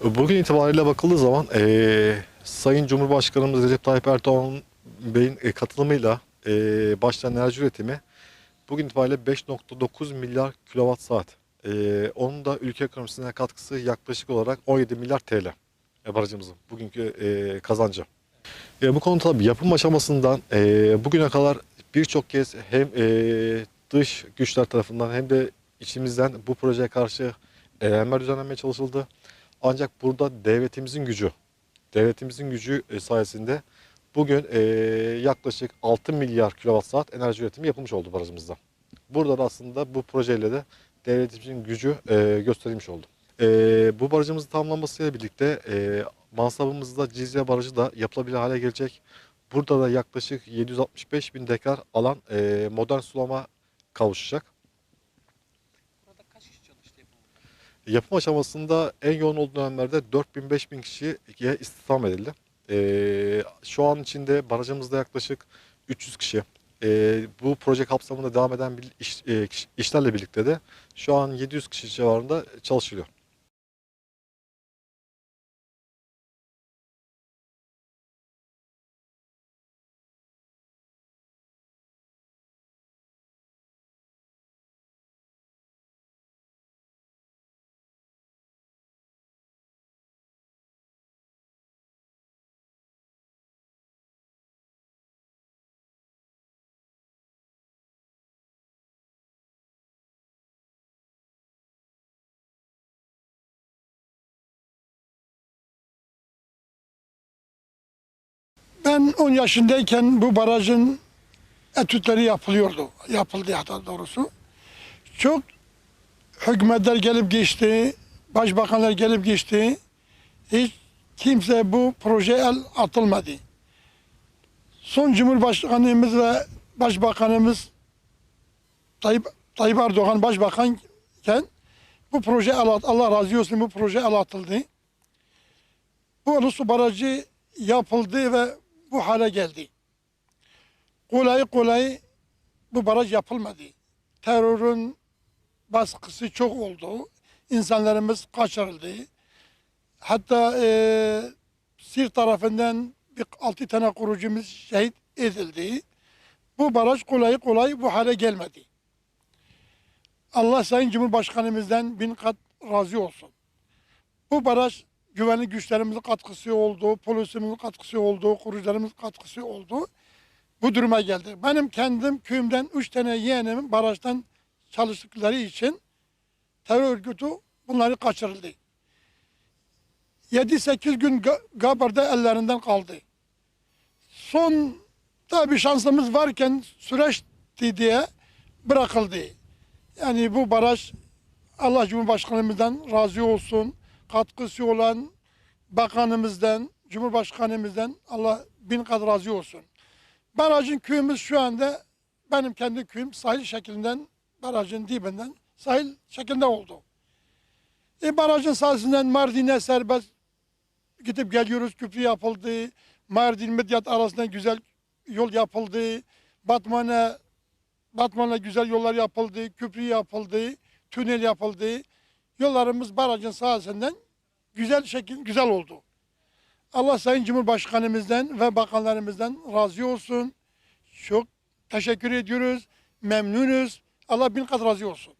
Bugün itibariyle bakıldığı zaman eee, Sayın Cumhurbaşkanımız Recep Tayyip Erdoğan Bey'in e, katılımıyla eee başlayan enerji üretimi bugün itibariyle 5.9 milyar kilowatt saat. Eee, onun da ülke ekonomisine katkısı yaklaşık olarak 17 milyar TL e, barajımızın bugünkü eee, kazancı. E, bu konu tabii yapım aşamasından e, bugüne kadar birçok kez hem e, dış güçler tarafından hem de içimizden bu projeye karşı eylemler düzenlenmeye çalışıldı. Ancak burada devletimizin gücü, devletimizin gücü e, sayesinde bugün e, yaklaşık 6 milyar kilowatt saat enerji üretimi yapılmış oldu barajımızda. Burada da aslında bu projeyle de devletimizin gücü e, gösterilmiş oldu. E, bu barajımızın tamamlanmasıyla birlikte e, mansabımızda Cizre Barajı da yapılabilir hale gelecek. Burada da yaklaşık 765 bin dekar alan e, modern sulama kavuşacak. Burada kaç kişi çalıştı yapımında? Yapım aşamasında en yoğun olduğu dönemlerde 4000-5000 kişiye istihdam edildi. E, şu an içinde barajımızda yaklaşık 300 kişi. E, bu proje kapsamında devam eden bir iş- e, işlerle birlikte de şu an 700 kişi civarında çalışılıyor. Ben 10 yaşındayken bu barajın etütleri yapılıyordu. Yapıldı hatta doğrusu. Çok hükümetler gelip geçti, başbakanlar gelip geçti. Hiç kimse bu projeye el atılmadı. Son Cumhurbaşkanımız ve Başbakanımız Tayyip, Tayyip Erdoğan başbakanken bu proje el at- Allah razı olsun bu proje el atıldı. Bu Ilısu Barajı yapıldı ve bu hale geldi. Kolay kolay bu baraj yapılmadı. Terörün baskısı çok oldu. İnsanlarımız kaçırıldı. Hatta eee Siirt tarafından bir altı tane kurucumuz şehit edildi. Bu baraj kolay kolay bu hale gelmedi. Allah Sayın Cumhurbaşkanımızdan bin kat razı olsun. Bu baraj güvenlik güçlerimizin katkısı oldu, polisimizin katkısı oldu, kurucularımızın katkısı oldu. Bu duruma geldi. Benim kendim köyümden üç tane yeğenimin barajdan çalıştıkları için terör örgütü bunları kaçırıldı. 7-8 gün Ga- Gabar'da ellerinden kaldı. Son tabi şansımız varken süreçti diye bırakıldı. Yani bu baraj Allah Cumhurbaşkanımızdan razı olsun. Katkısı olan bakanımızdan, Cumhurbaşkanımızdan Allah bin kat razı olsun. Barajın köyümüz şu anda benim kendi köyüm sahil şeklinden barajın dibinden sahil şeklinde oldu. E, barajın sahasından Mardin'e serbest gidip geliyoruz. Köprü yapıldı. Mardin Midyat arasında güzel yol yapıldı. Batman'a Batman'a güzel yollar yapıldı. Köprü yapıldı. Tünel yapıldı. Yollarımız barajın sahasından güzel şekil güzel oldu. Allah Sayın Cumhurbaşkanımızdan ve bakanlarımızdan razı olsun. Çok teşekkür ediyoruz. Memnunuz. Allah bin kat razı olsun.